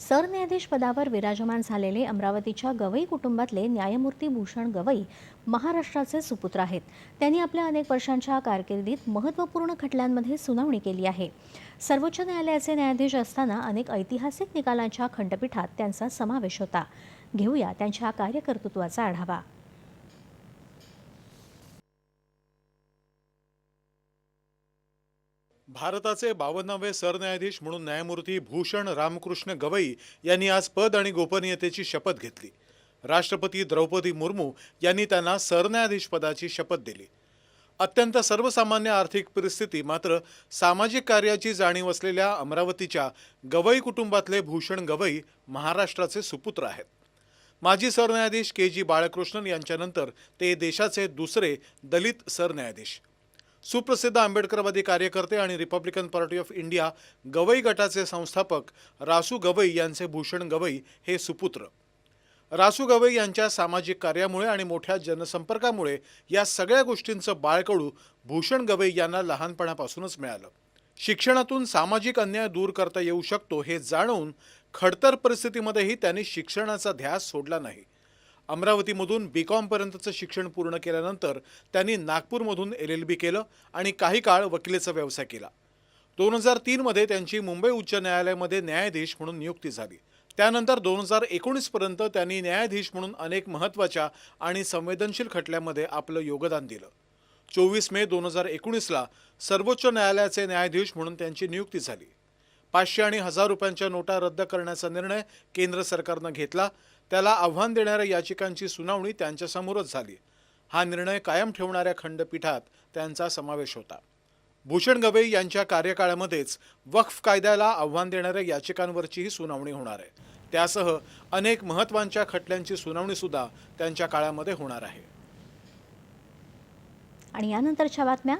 सरन्यायाधीश पदावर विराजमान झालेले अमरावतीच्या गवई कुटुंबातले न्यायमूर्ती भूषण गवई महाराष्ट्राचे सुपुत्र आहेत. त्यांनी आपल्या अनेक वर्षांच्या कारकिर्दीत महत्त्वपूर्ण खटल्यांमध्ये सुनावणी केली आहे. सर्वोच्च न्यायालयाचे न्यायाधीश असताना अनेक ऐतिहासिक निकालांच्या खंडपीठात त्यांचा समावेश होता. घेऊया त्यांच्या कार्यकर्तृत्वाचा आढावा. भारताचे बावन्नावे सरन्यायाधीश म्हणून न्यायमूर्ती भूषण रामकृष्ण गवई यांनी आज पद आणि गोपनीयतेची शपथ घेतली. राष्ट्रपती द्रौपदी मुर्मू यांनी त्यांना सरन्यायाधीश पदाची शपथ दिली. अत्यंत सर्वसामान्य आर्थिक परिस्थिती मात्र सामाजिक कार्याची जाणीव असलेल्या अमरावतीच्या गवई कुटुंबातले भूषण गवई महाराष्ट्राचे सुपुत्र आहेत. माजी सरन्यायाधीश के जी बाळकृष्णन यांच्यानंतर ते देशाचे दुसरे दलित सरन्यायाधीश. सुप्रसिद्ध आंबेडकरवादी कार्यकर्ते आणि Republican Party of India Gavai गटाचे संस्थापक रासू गवई यांचे भूषण गवई हे सुपुत्र. रासू गवई यांच्या सामाजिक कार्यामुळे आणि मोठ्या जनसंपर्कामुळे या सगळ्या गोष्टींचं बाळकडू भूषण गवई यांना लहानपणापासूनच मिळालं. शिक्षणातून सामाजिक अन्याय दूर करता येऊ शकतो हे जाणून खडतर परिस्थितीमध्येही त्यांनी शिक्षणाचा ध्यास सोडला नाही. अमरावतीमधून बी कॉमपर्यंतचं शिक्षण पूर्ण केल्यानंतर त्यांनी नागपूरमधून एल एल बी केलं आणि काही काळ वकिलीचा व्यवसाय केला. दोन हजार तीनमध्ये त्यांची मुंबई उच्च न्यायालयामध्ये न्यायाधीश म्हणून नियुक्ती झाली. त्यानंतर दोन हजार एकोणीसपर्यंत त्यांनी न्यायाधीश म्हणून अनेक महत्त्वाच्या आणि संवेदनशील खटल्यामध्ये आपलं योगदान दिलं. चोवीस मे दोन हजार एकोणीसला सर्वोच्च न्यायालयाचे न्यायाधीश म्हणून त्यांची नियुक्ती झाली. पाचशे आणि हजार रुपयांच्या नोटा रद्द करण्याचा निर्णय केंद्र सरकारनं घेतला. त्याला आव्हान देणाऱ्या याचिकांची सुनावणी त्यांच्यासमोरच झाली. हा निर्णय कायम ठेवणाऱ्या खंडपीठात त्यांचा समावेश होता. भूषण गवई यांच्या कार्यकाळामध्येच वक्फ कायद्याला आव्हान देणाऱ्या याचिकांवरचीही सुनावणी होणार आहे. त्यासह अनेक महत्त्वांच्या खटल्यांची सुनावणीसुद्धा त्यांच्या काळामध्ये होणार आहे. आणि यानंतरच्या बातम्या?